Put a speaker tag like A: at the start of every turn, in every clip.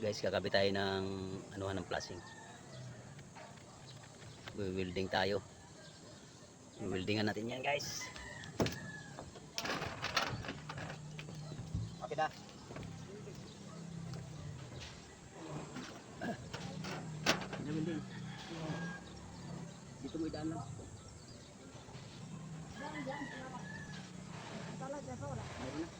A: guys kakabit tayo ng anuhan ng plasing welding tayo weldingan natin yan guys okay na welding? Dito mo idaan lang. Meron na.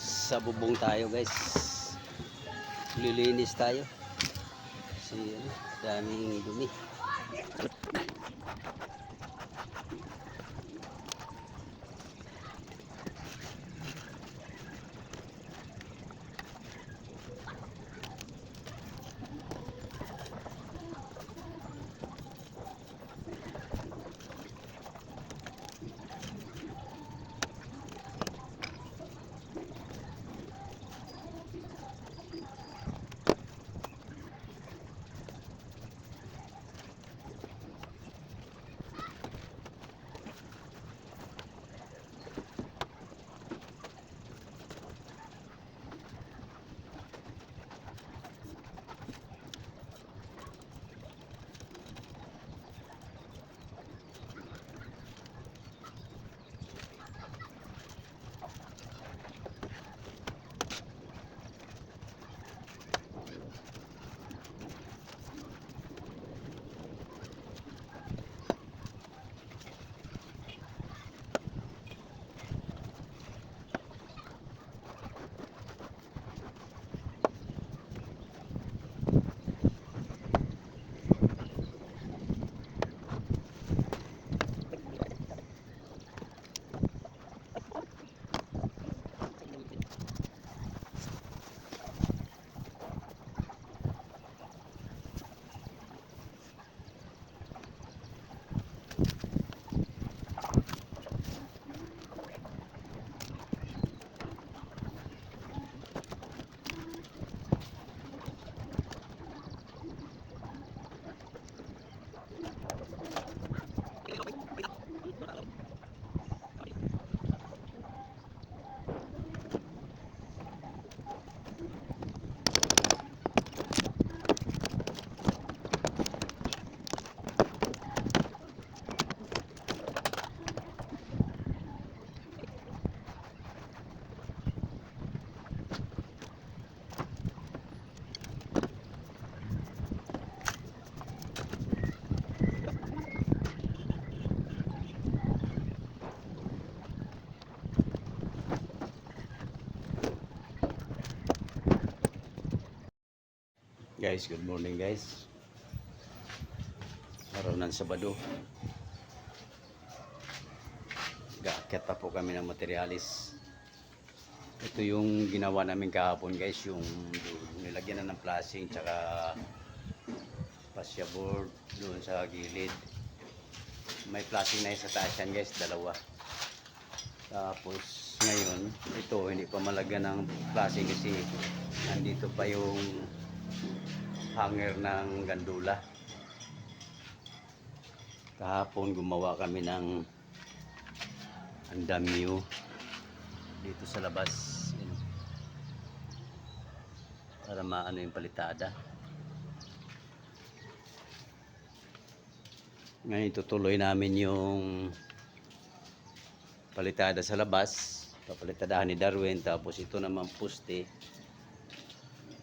A: Guys sa bubong tayo guys. Lilinis tayo. Si ano, daming dumi Guys, good morning guys. Araw ng Sabado. Gaakyat pa po kami ng materialis. Ito yung ginawa namin kahapon guys, yung nilagyan na ng flashing tsaka pasya board doon sa gilid. May flashing na sa taas yan guys, dalawa. Tapos ngayon, ito hindi pa malagyan ng flashing kasi nandito pa yung hanger ng gandula. Kahapon gumawa kami ng andamyo dito sa labas. Yun. Para maano yung palitada. Ngayon tutuloy namin yung palitada sa labas. Papalitadahan ni Darwin. Tapos ito naman puste.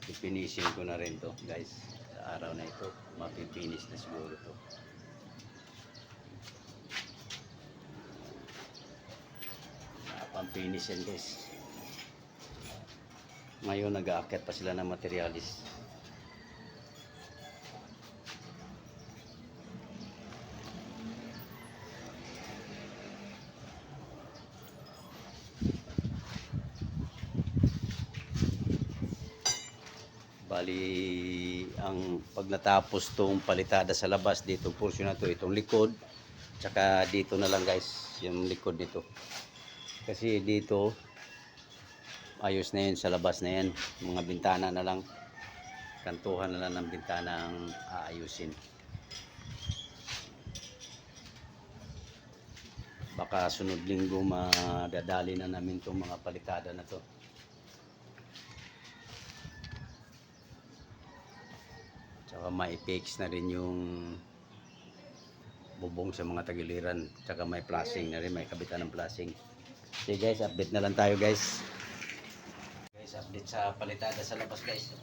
A: Ipinising ko na rin to guys. Sa araw na ito. Mapipinis na siguro to. Pampinis yan guys. Ngayon nag-aakyat pa sila ng materialis. Bali, ang pag natapos tong palitada sa labas dito, portion na to, itong likod, tsaka dito na lang guys, yung likod nito. Kasi dito, ayos na yun sa labas na yan. Mga bintana na lang, kantuhan na lang ng bintana ang aayusin. Baka sunod linggo madadali na namin tong mga palitada na to. Tsaka ma-fix na rin yung bubong sa mga tagiliran. Tsaka may flashing na rin, may kabitan ng flashing. Okay guys, update na lang tayo guys. Guys, update sa palitada sa labas guys.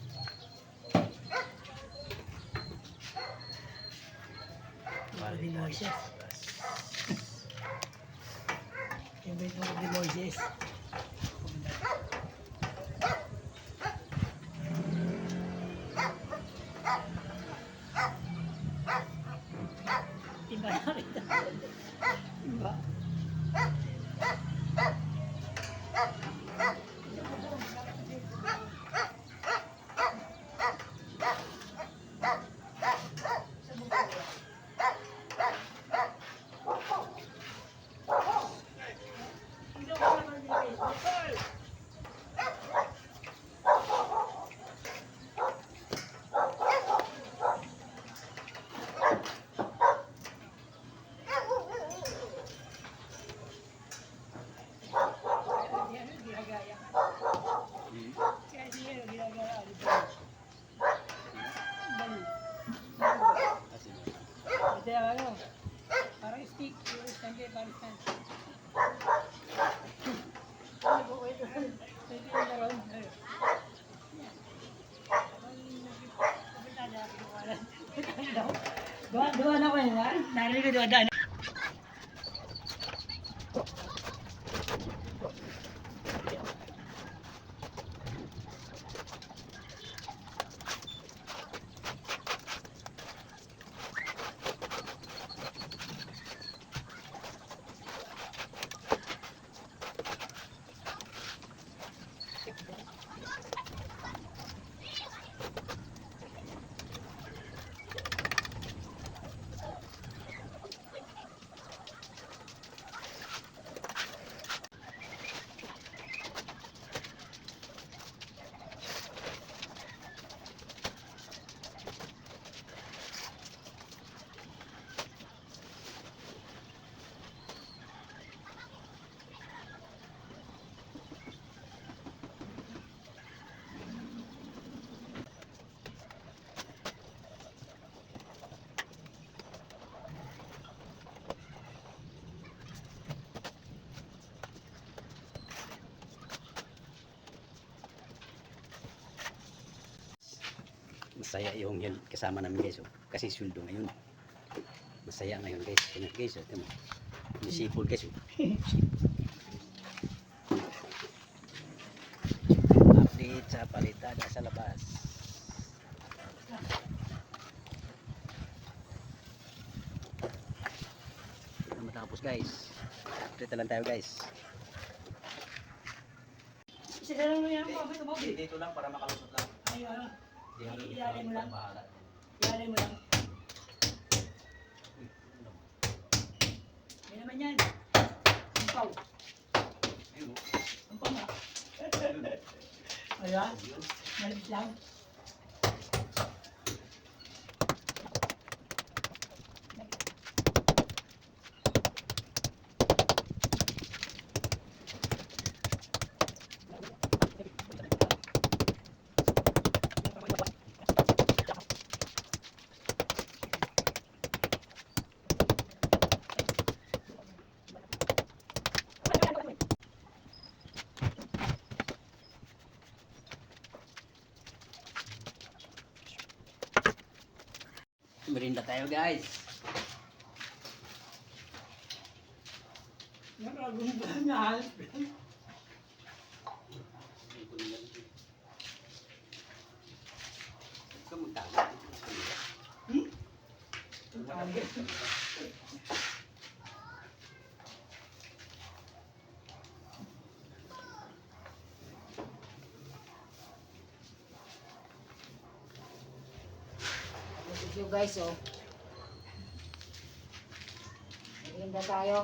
B: Di Moises. Yung bait mo di Moises. Iba na rin. Iba. Kaya di yan ang ginagawa. di ba? Bali. Ito yung ano, parang stick, yung stand eh, parang stand. Wait, wait, naroon, ayun. Yan. Kapitada, kinukuha na. Duwa, duwa na ko yun, ha? Narinig ko duwa,
A: masaya yung kasama namin guys oh. kasi sweldo ngayon masaya ngayon guys yun guys oh. tama sipol guys oh. update sa palitada sa labas matapos guys update lang tayo guys
B: Sige lang mo yan, Bobby, Bobby.
A: Dito lang para makalusot lang.
B: Ayun.
A: Ah.
B: Ilalim mo lang. Ilalay mo lang. Yan naman yan. Ampaw. Ampaw nga. Ayan. Malapit lang.
A: Tayo guys.
B: Nakagumbanal. Hmm?
C: Video guys, oh. Maganda tayo.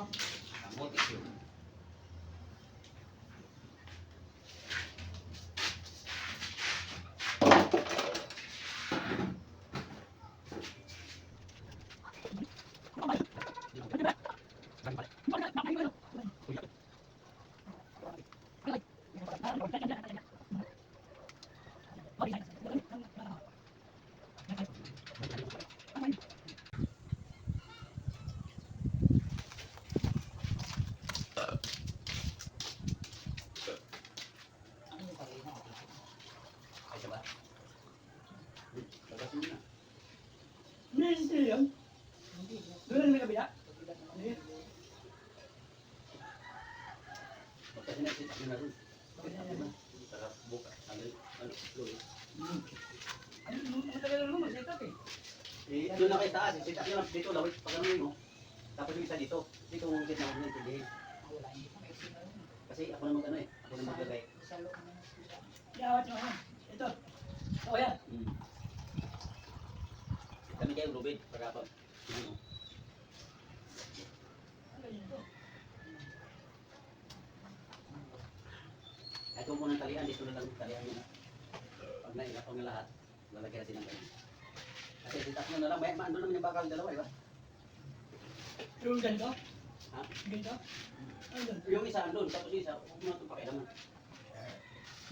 B: Hindi yan. Doon na may kabila. Ano, ang tagal na
A: na kayo taas, sit up lang dito, lawit, pag ano mo. Tapos yung isa dito, dito yung sit na mo hindi. Kasi ako na mag ano eh, ako na maglagay.
B: Yawat mo ano. Ito. Oh, yan.
A: Hmm. Kami kayo, Rubid, para pa. Ano
B: yun ito?
A: Muna talian, dito na lang talian na. Pag nailapang na lahat, lalagyan natin ng ganyan. Kasi sit up nyo na lang, may maano naman yung bakal dalawa, di ba?
B: Yung ganito?
A: Ha?
B: Ganito? Ano doon?
A: Yung isa andun, tapos yung isa, huwag mo itong pakialaman.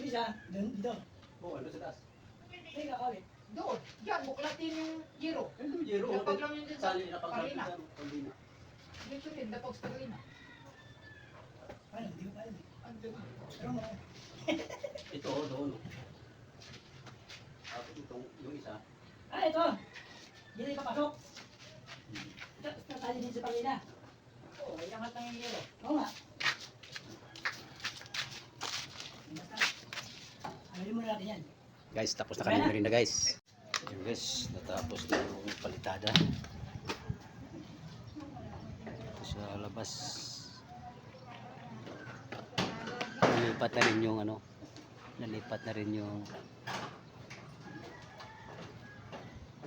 B: Isa, doon, dito.
A: Oo, andun sa taas.
B: Ay, kakawit.
C: Doon. Diyan, buklatin yung giro.
A: Andun, Jero.
C: Napag lang yun din sa
A: Sali na
C: Karina.
A: Karina.
C: Dito rin, napag sa Karina.
B: Ano, hindi ko pa alam. eh.
C: Andun.
B: Pero mo.
A: Ito, doon. Tapos itong, yung isa,
B: Ah, ito. Hindi na papasok. Ito, natali din sa pangina.
C: Oo, oh, ilangat lang yung giro.
B: Oo nga. Ayun mo natin yan.
A: Guys, tapos na kami merinda guys. Yun guys, natapos na yung palitada. Sa labas. Nalipat na rin yung ano, nalipat na rin yung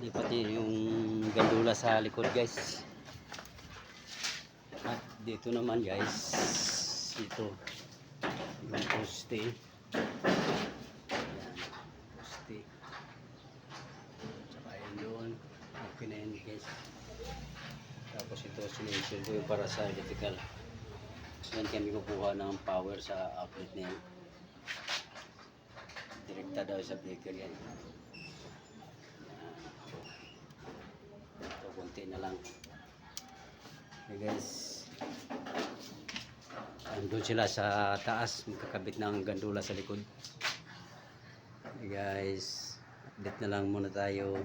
A: lipat yung gandula sa likod guys. At dito naman guys, ito yung poste. Yan, poste. Tsaka yun doon. Okay na yun guys. Tapos ito sinusunod ko yung para sa electrical. Yan kami kukuha ng power sa outlet na yan. Direkta daw sa breaker yan. Ito konti na lang. Okay guys. Andun sila sa taas, magkakabit ng gandula sa likod. Okay guys, update na lang muna tayo.